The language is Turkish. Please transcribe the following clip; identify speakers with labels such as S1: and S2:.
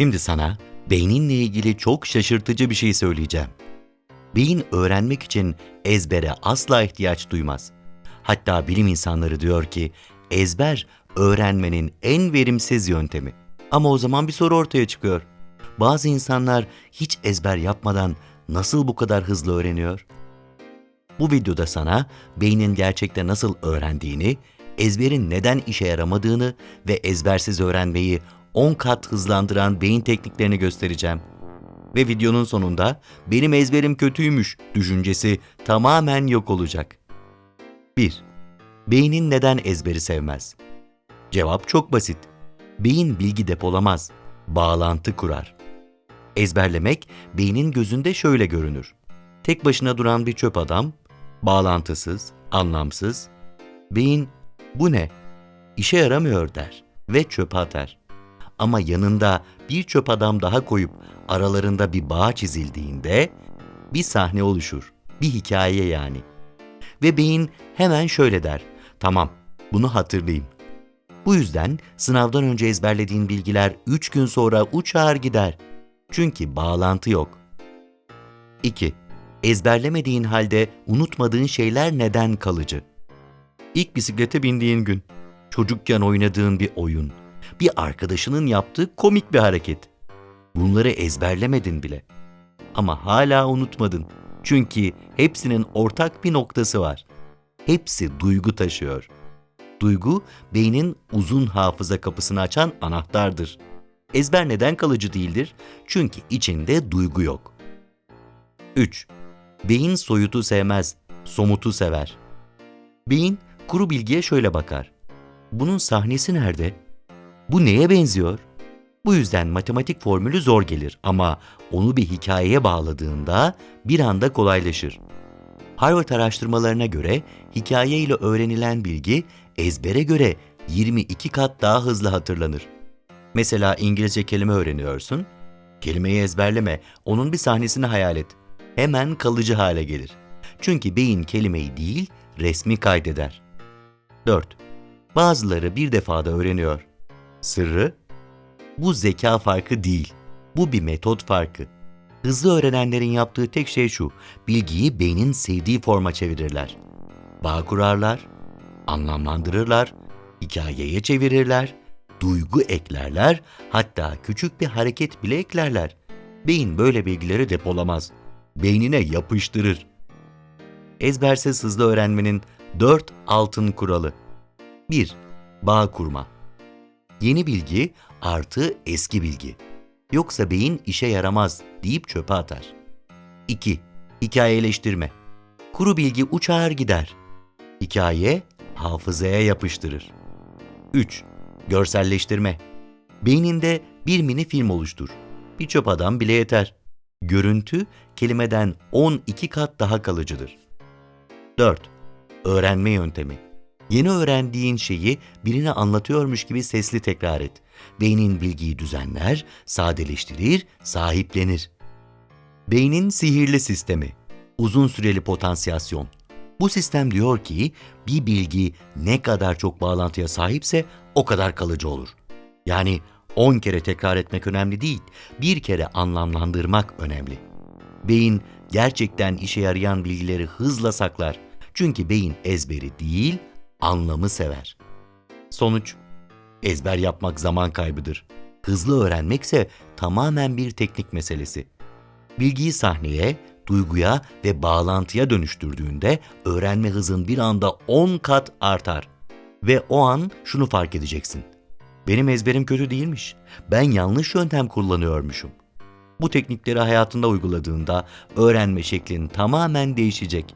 S1: Şimdi sana beyninle ilgili çok şaşırtıcı bir şey söyleyeceğim. Beyin öğrenmek için ezbere asla ihtiyaç duymaz. Hatta bilim insanları diyor ki ezber öğrenmenin en verimsiz yöntemi. Ama o zaman bir soru ortaya çıkıyor. Bazı insanlar hiç ezber yapmadan nasıl bu kadar hızlı öğreniyor? Bu videoda sana beynin gerçekte nasıl öğrendiğini, ezberin neden işe yaramadığını ve ezbersiz öğrenmeyi 10 kat hızlandıran beyin tekniklerini göstereceğim. Ve videonun sonunda benim ezberim kötüymüş düşüncesi tamamen yok olacak. 1. Beynin neden ezberi sevmez? Cevap çok basit. Beyin bilgi depolamaz, bağlantı kurar. Ezberlemek beynin gözünde şöyle görünür. Tek başına duran bir çöp adam, bağlantısız, anlamsız. Beyin bu ne? İşe yaramıyor der ve çöpe atar. Ama yanında bir çöp adam daha koyup aralarında bir bağ çizildiğinde bir sahne oluşur. Bir hikaye yani. Ve beyin hemen şöyle der. Tamam, bunu hatırlayayım. Bu yüzden sınavdan önce ezberlediğin bilgiler 3 gün sonra uçar gider. Çünkü bağlantı yok. 2. Ezberlemediğin halde unutmadığın şeyler neden kalıcı? İlk bisiklete bindiğin gün, çocukken oynadığın bir oyun, bir arkadaşının yaptığı komik bir hareket. Bunları ezberlemedin bile. Ama hala unutmadın. Çünkü hepsinin ortak bir noktası var. Hepsi duygu taşıyor. Duygu, beynin uzun hafıza kapısını açan anahtardır. Ezber neden kalıcı değildir? Çünkü içinde duygu yok. 3. Beyin soyutu sevmez, somutu sever. Beyin kuru bilgiye şöyle bakar. Bunun sahnesi nerede? Bu neye benziyor? Bu yüzden matematik formülü zor gelir ama onu bir hikayeye bağladığında bir anda kolaylaşır. Harvard araştırmalarına göre hikaye ile öğrenilen bilgi ezbere göre 22 kat daha hızlı hatırlanır. Mesela İngilizce kelime öğreniyorsun. Kelimeyi ezberleme, onun bir sahnesini hayal et. Hemen kalıcı hale gelir. Çünkü beyin kelimeyi değil, resmi kaydeder. 4. Bazıları bir defada öğreniyor. Sırrı? Bu zeka farkı değil. Bu bir metot farkı. Hızlı öğrenenlerin yaptığı tek şey şu. Bilgiyi beynin sevdiği forma çevirirler. Bağ kurarlar, anlamlandırırlar, hikayeye çevirirler, duygu eklerler, hatta küçük bir hareket bile eklerler. Beyin böyle bilgileri depolamaz. Beynine yapıştırır. Ezbersiz hızlı öğrenmenin dört altın kuralı. 1. Bağ kurma. Yeni bilgi artı eski bilgi. Yoksa beyin işe yaramaz deyip çöpe atar. 2. Hikayeleştirme. Kuru bilgi uçar gider. Hikaye hafızaya yapıştırır. 3. Görselleştirme. Beyninde bir mini film oluştur. Bir çöp adam bile yeter. Görüntü kelimeden 12 kat daha kalıcıdır. 4. Öğrenme yöntemi. Yeni öğrendiğin şeyi birine anlatıyormuş gibi sesli tekrar et. Beynin bilgiyi düzenler, sadeleştirir, sahiplenir. Beynin sihirli sistemi. Uzun süreli potansiyasyon. Bu sistem diyor ki bir bilgi ne kadar çok bağlantıya sahipse o kadar kalıcı olur. Yani 10 kere tekrar etmek önemli değil, bir kere anlamlandırmak önemli. Beyin gerçekten işe yarayan bilgileri hızla saklar. Çünkü beyin ezberi değil, anlamı sever. Sonuç Ezber yapmak zaman kaybıdır. Hızlı öğrenmekse tamamen bir teknik meselesi. Bilgiyi sahneye, duyguya ve bağlantıya dönüştürdüğünde öğrenme hızın bir anda 10 kat artar. Ve o an şunu fark edeceksin. Benim ezberim kötü değilmiş. Ben yanlış yöntem kullanıyormuşum. Bu teknikleri hayatında uyguladığında öğrenme şeklin tamamen değişecek.